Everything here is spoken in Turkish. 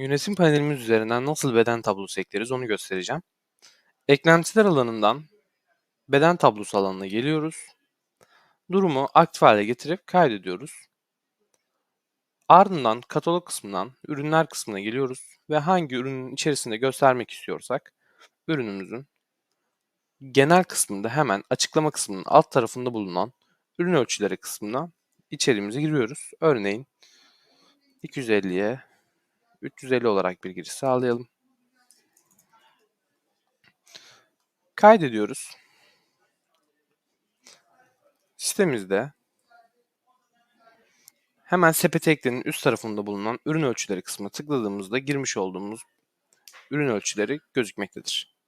Yönetim panelimiz üzerinden nasıl beden tablosu ekleriz onu göstereceğim. Eklentiler alanından beden tablosu alanına geliyoruz. Durumu aktif hale getirip kaydediyoruz. Ardından katalog kısmından ürünler kısmına geliyoruz ve hangi ürünün içerisinde göstermek istiyorsak ürünümüzün genel kısmında hemen açıklama kısmının alt tarafında bulunan ürün ölçüleri kısmına içeriğimizi giriyoruz. Örneğin 250'ye 350 olarak bir giriş sağlayalım. Kaydediyoruz. Sitemizde hemen sepete eklenin üst tarafında bulunan ürün ölçüleri kısmına tıkladığımızda girmiş olduğumuz ürün ölçüleri gözükmektedir.